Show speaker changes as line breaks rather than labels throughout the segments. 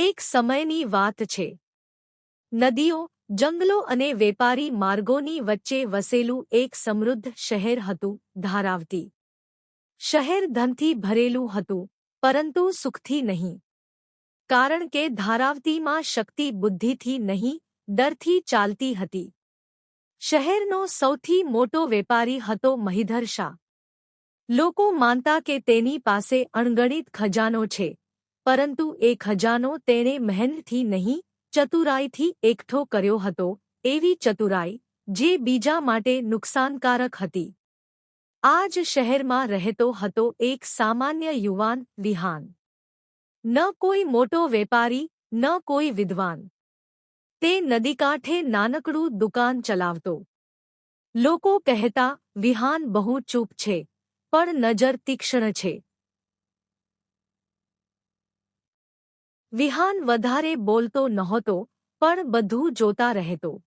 એક સમયની વાત છે. નદીઓ, જંગલો અને વેપારી માર્ગોની વચ્ચે વસેલું એક સમૃદ્ધ શહેર હતું, ધારાવતી. શહેર ધનથી ભરેલું હતું, પરંતુ સુખથી નહીં. કારણ કે ધારાવતીમાં શક્તિ બુદ્ધિથી નહીં, ડરથી ચાલતી હતી. શહેરનો સૌથી મોટો વેપારી હતો મહિધર શાહ. લોકો માનતા કે તેની પાસે અણગણિત ખજાનો છે પરંતુ એ ખજાનો તેણે મહેનતથી નહીં, ચતુરાઈથી એકઠો કર્યો હતો, એવી ચતુરાઈ, જે બીજા માટે નુકસાનકારક હતી. આ જ શહેરમાં રહેતો હતો એક સામાન્ય યુવાન વિહાન ન કોઈ મોટો વેપારી, ન કોઈ વિદ્વાન. તે નદીકાંઠે નાનકડું દુકાન ચલાવતો. લોકો કહેતા વિહાન બહુ ચૂપ છે, પણ નજર તીક્ષ્ણ છે. વિહાન વધારે બોલતો નહોતો, પણ બધું જોતા રહેતો.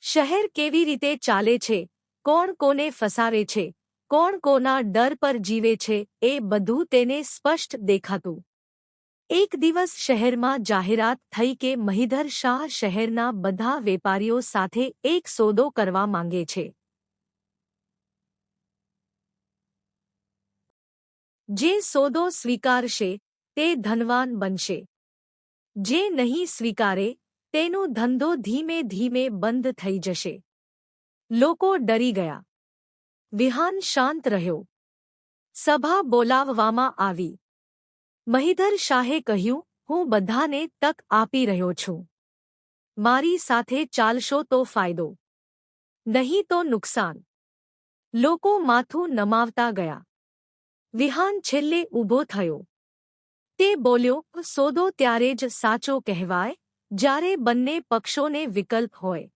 શહેર કેવી રીતે ચાલે છે, કોણ કોને ફસાવે છે, કોણ કોના ડર પર જીવે છે, એ બધું તેને સ્પષ્ટ દેખાતું. એક દિવસ શહેરમાં જાહેરાત થઈ કે મહિધર શાહ શહેરના બધા વેપારીઓ સાથે એક સોદો કરવા માંગે છે. જે સોદો સ્વીકારશે તે ધનવાન બનશે. જે નહીં સ્વીકારે, તેનો ધંધો ધીમે ધીમે બંધ થઈ જશે. લોકો ડરી ગયા. વિહાન શાંત રહ્યો. સભા બોલાવવામાં આવી. મહિધર શાહે કહ્યું, હું બધાને તક આપી રહ્યો છું. મારી સાથે ચાલશો તો ફાયદો. નહીં તો નુકસાન. લોકો માથું નમાવતા ગયા. વિહાન છેલ્લે ઊભો થયો. તે બોલ્યો, સોદો ત્યારે જ સાચો કહેવાય, જ્યારે બંને પક્ષોને વિકલ્પ હોય.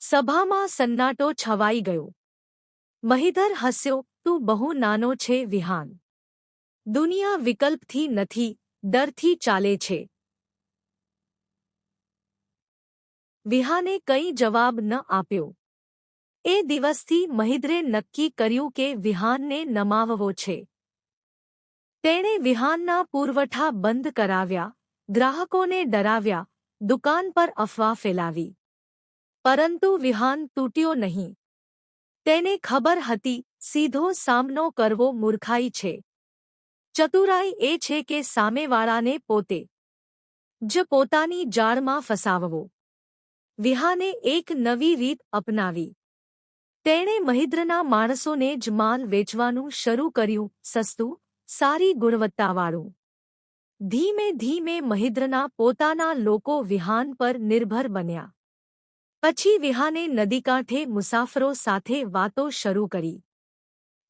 સભામાં સન્નાટો છવાઈ ગયો. મહીધર હસ્યો, તું બહુ નાનો છે, વિહાન. દુનિયા વિકલ્પથી નથી, ડરથી ચાલે છે. વિહાને કંઈ જવાબ ન આપ્યો. એ દિવસથી મહિદ્રે નક્કી કર્યું કે વિહાનને નમાવવો છે. તેણે વિહાનના પુરવઠા બંધ કરાવ્યા, ગ્રાહકોને ડરાવ્યા, દુકાન પર અફવા ફેલાવી. પરંતુ વિહાન તૂટ્યો નહીં. તેને ખબર હતી, સીધો સામનો કરવો મૂર્ખાઈ છે. ચતુરાઈ એ છે કે સામેવાળાને પોતે જ પોતાની જાળમાં ફસાવવો. વિહાને એક નવી રીત અપનાવી. તેણે મહિદ્રના માણસોને જ માલ વેચવાનું શરૂ કર્યું, સસ્તું સારી ગુણવત્તાવાળું ધીમે ધીમે મહિદ્રના પોતાના લોકો વિહાન પર નિર્ભર બન્યા પછી વિહાને નદીકાંઠે મુસાફરો સાથે વાતો શરૂ કરી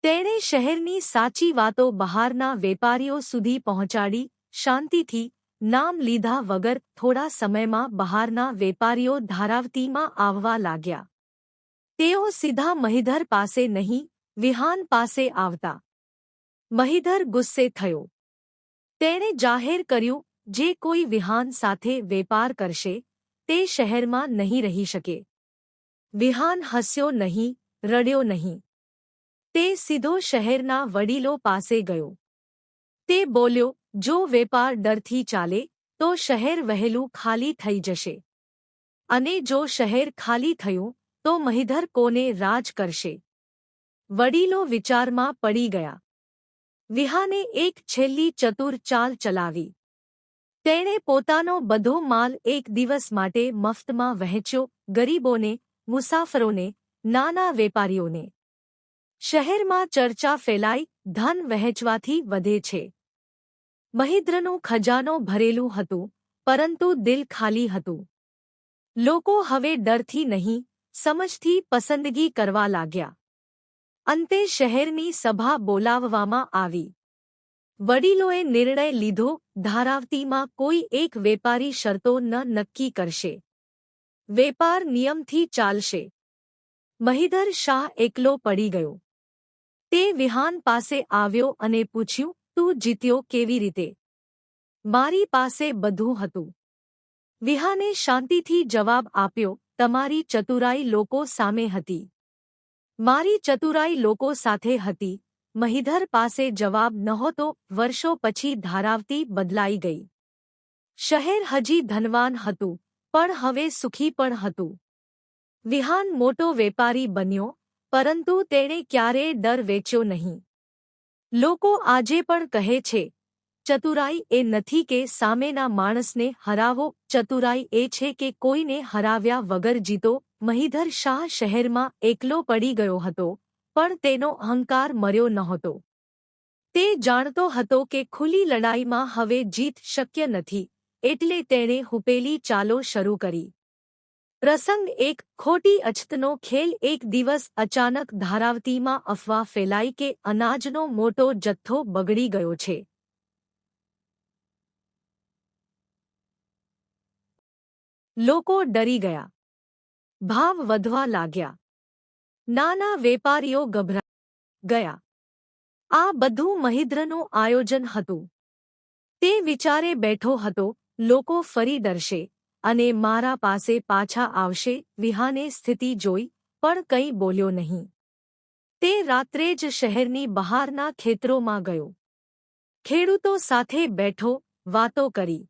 તેણે શહેરની સાચી વાતો બહારના વેપારીઓ સુધી પહોંચાડી શાંતિથી નામ લીધા વગર થોડા સમયમાં બહારના વેપારીઓ ધારાવતીમાં આવવા લાગ્યા તેઓ સીધા મહિધર પાસે નહીં વિહાન પાસે આવતા મહિધર ગુસ્સે થયો. તેણે જાહેર કર્યું, જે કોઈ વિહાન સાથે વેપાર કરશે, તે શહેરમાં નહીં રહી શકે. વિહાન હસ્યો નહીં, રડ્યો નહીં. તે સીધો શહેરના વડીલો પાસે ગયો. તે બોલ્યો, જો વેપાર ડરથી ચાલે, તો શહેર વહેલું ખાલી થઈ જશે. અને જો શહેર ખાલી થયું, તો મહિધર કોને રાજ કરશે? વડીલો વિચારમાં પડી ગયા. વિહાને એક છેલ્લી ચતુર ચાલ ચલાવી. તેણે પોતાનો બધો માલ એક દિવસ માટે મફતમાં વહેંચ્યો ગરીબોને, મુસાફરોને, નાના વેપારીઓને. શહેરમાં ચર્ચા ફેલાઈ, ધન વહેંચવાથી વધે છે. મહિદ્રનું ખજાનો ભરેલું હતું, પરંતુ દિલ ખાલી હતું. લોકો હવે ડરથી નહીં, સમજથી પસંદગી કરવા લાગ્યા. અંતે શહેરની સભા બોલાવવામાં આવી. વડીલોએ નિર્ણય લીધો, ધારાવતીમાં કોઈ એક વેપારી શરતો ન નક્કી કરશે. વેપાર નિયમથી ચાલશે. મહિધર શાહ એકલો પડી ગયો. તે વિહાન પાસે આવ્યો અને પૂછ્યું, તું જીત્યો કેવી રીતે? મારી પાસે બધું હતું. વિહાને શાંતિથી જવાબ આપ્યો, તમારી ચતુરાઈ લોકો સામે હતી. મારી ચતુરાઈ લોકો સાથે હતી. મહિધર પાસે જવાબ નહોતો, વર્ષો પછી ધારાવતી બદલાઈ ગઈ. શહેર હજી ધનવાન હતું, પણ હવે સુખી પણ હતું. વિહાન મોટો વેપારી બન્યો, પરંતુ તેણે ક્યારેય ડર વેચ્યો નહીં. લોકો આજે પણ કહે છે, ચતુરાઈ એ નથી કે સામેના માણસને હરાવો, ચતુરાઈ એ છે કે કોઈને હરાવ્યા વગર જીતો મહિધર શાહ શહેરમાં એકલો પડી ગયો હતો, પણ તેનો અહંકાર મર્યો નહોતો. તે જાણતો હતો કે ખુલ્લી લડાઈમાં હવે જીત શક્ય નથી, એટલે તેણે હુપેલી ચાલો શરૂ કરી. પ્રસંગ એક, ખોટી અછતનો ખેલ એક દિવસ અચાનક ધારાવતીમાં અફવા ફેલાઈ કે અનાજનો મોટો જથ્થો બગડી ગયો છે. લોકો ડરી ગયા. ભાવ વધવા લાગ્યા. નાના વેપારીઓ ગભરા ગયા. આ બધું મહિદ્રનું આયોજન હતું. તે વિચારે બેઠો હતો, લોકો ફરી ડરશે અને મારા પાસે પાછા આવશે, વિહાને સ્થિતિ જોઈ, પણ કંઈ બોલ્યો નહીં. તે રાત્રે જ શહેરની બહારના ખેતરોમાં ગયો. ખેડૂતો સાથે બેઠો, વાતો કરી.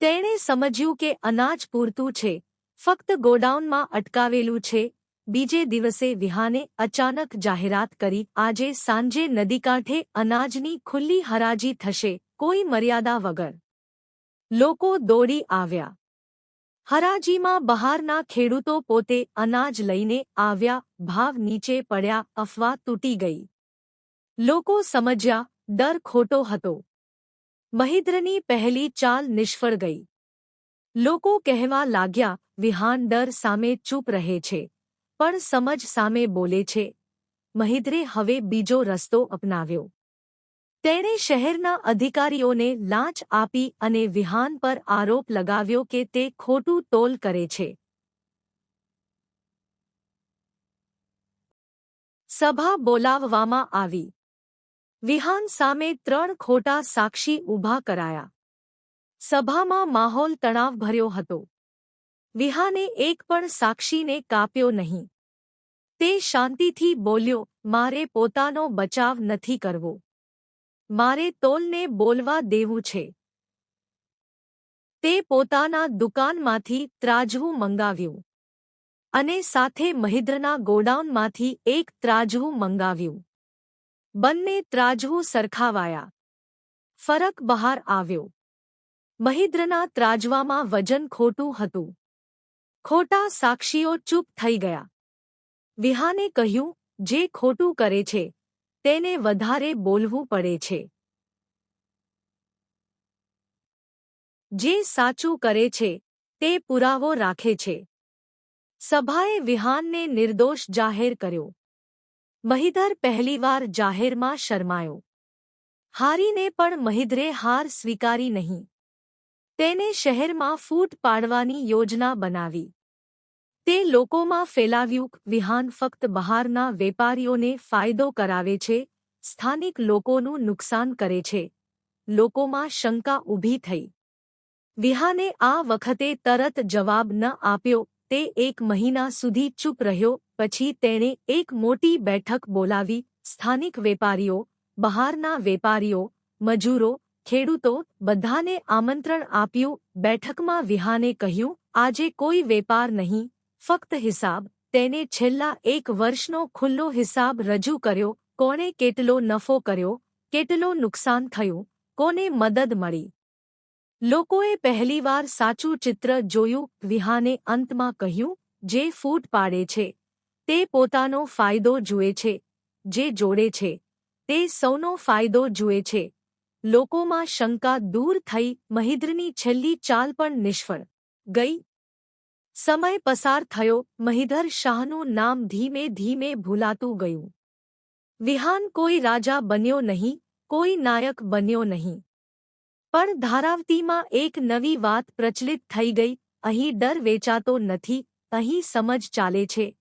તેણે સમજ્યું કે અનાજ પૂરતું છે ફક્ત ગોડાઉનમાં અટકાવેલું છે. બીજે દિવસે વિહાને અચાનક જાહેરાત કરી, આજે સાંજે નદીકાંઠે અનાજની ખુલ્લી હરાજી થશે, કોઈ મર્યાદા વગર. લોકો દોડી આવ્યા. હરાજીમાં બહારના ખેડૂતો પોતે અનાજ લઈને આવ્યા, ભાવ નીચે પડ્યા, અફવા તૂટી ગઈ. લોકો સમજ્યા, ડર ખોટો હતો. મહિદ્રની પહેલી ચાલ નિષ્ફળ ગઈ. લોકો કહેવા લાગ્યા, વિહાન ડર સામે ચૂપ રહે છે, પણ સમજ સામે બોલે છે. મહિદ્રે હવે બીજો રસ્તો અપનાવ્યો. તેણે શહેરના અધિકારીઓને લાંચ આપી અને વિહાન પર આરોપ લગાવ્યો કે તે ખોટું તોલ કરે છે. સભા બોલાવવામાં આવી. વિહાન સામે ત્રણ ખોટા સાક્ષી ઊભા કરાયા. સભામાં માહોલ તણાવભર્યો હતો. વિહાને એક પણ સાક્ષીને કાપ્યો નહીં. તે શાંતિથી બોલ્યો, મારે પોતાનો બચાવ નથી કરવો. મારે તોલને બોલવા દેવું છે. તે પોતાના દુકાનમાંથી ત્રાજવું મંગાવ્યું. અને સાથે મહિદ્રના ગોડાઉનમાંથી એક ત્રાજવું મંગાવ્યું. બંને ત્રાજવું સરખાવાયા. ફરક બહાર આવ્યો. મહિદ્રના ત્રાજવામાં વજન ખોટું હતું. ખોટા સાક્ષીઓ ચૂપ થઈ ગયા. વિહાને કહ્યું, જે ખોટું કરે છે, તેને વધારે બોલવું પડે છે. જે સાચું કરે છે, તે પુરાવો રાખે છે. સભાએ વિહાનને નિર્દોષ જાહેર કર્યો. મહિધર પહેલીવાર જાહેરમાં શરમાયો. હારીને પણ મહિધરે હાર સ્વીકારી નહીં. તેને શહેરમાં ફૂટ પાડવાની યોજના બનાવી. તે લોકોમાં ફેલાવ્યું વિહાન ફક્ત બહારના વેપારીઓને ફાયદો કરાવે છે, સ્થાનિક લોકોનું નુકસાન કરે છે. લોકોમાં શંકા ઊભી થઈ. વિહાને આ વખતે તરત જવાબ ન આપ્યો, તે એક મહિના સુધી ચૂપ રહ્યો, પછી તેણે એક મોટી બેઠક બોલાવી, સ્થાનિક વેપારીઓ, બહારના વેપારીઓ, મજૂરો ખેડૂતો બધાને આમંત્રણ આપ્યું, બેઠકમાં વિહાને કહ્યું, આજે કોઈ વેપાર નહીં, ફક્ત હિસાબ. તેને છેલ્લા એક વર્ષનો ખુલ્લો હિસાબ રજૂ કર્યો, કોણે કેટલો નફો કર્યો, કેટલો નુકસાન થયું, કોને મદદ મળી. લોકોએ પહેલીવાર સાચું ચિત્ર જોયું, વિહાને અંતમાં કહ્યું, જે ફૂટ પાડે છે, તે પોતાનો ફાયદો જુએ છે, જે જોડે છે, તે સૌનો ફાયદો જુએ છે. લોકોમાં શંકા દૂર થઈ મહિદ્રની છેલ્લી ચાલ પણ નિષ્ફળ ગઈ. સમય પસાર થયો, મહિધર શાહનું નામ ધીમે ધીમે ભૂલાતું ગયું. વિહાન કોઈ રાજા બન્યો નહીં, કોઈ નાયક બન્યો નહીં. પણ ધારાવતીમાં એક નવી વાત પ્રચલિત થઈ ગઈ, અહીં ડર વેચાતો નથી, અહીં સમજ ચાલે છે.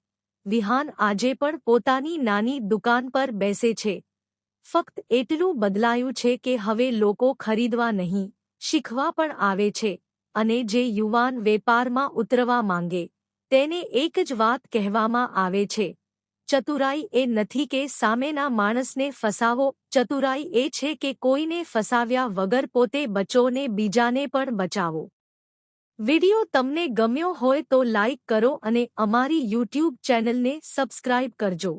વિહાન આજે પણ પોતાની નાની દુકાન પર બેસે છે. ફક્ત એટલું બદલાયું છે કે હવે લોકો ખરીદવા નહીં, શીખવા પણ આવે છે, અને જે યુવાન વેપારમાં ઉતરવા માંગે, તેને એક જ વાત કહેવામાં આવે છે, ચતુરાઈ એ નથી કે સામેના માણસને ફસાવો, ચતુરાઈ એ છે કે કોઈને ફસાવ્યા વગર પોતે બચોને બીજાને પણ બચાવો. વિડિયો તમને ગમ્યો હોય તો લાઇક કરો અને અમારી યુટ્યુબ ચેનલને સબસ્ક્રાઇબ કરજો.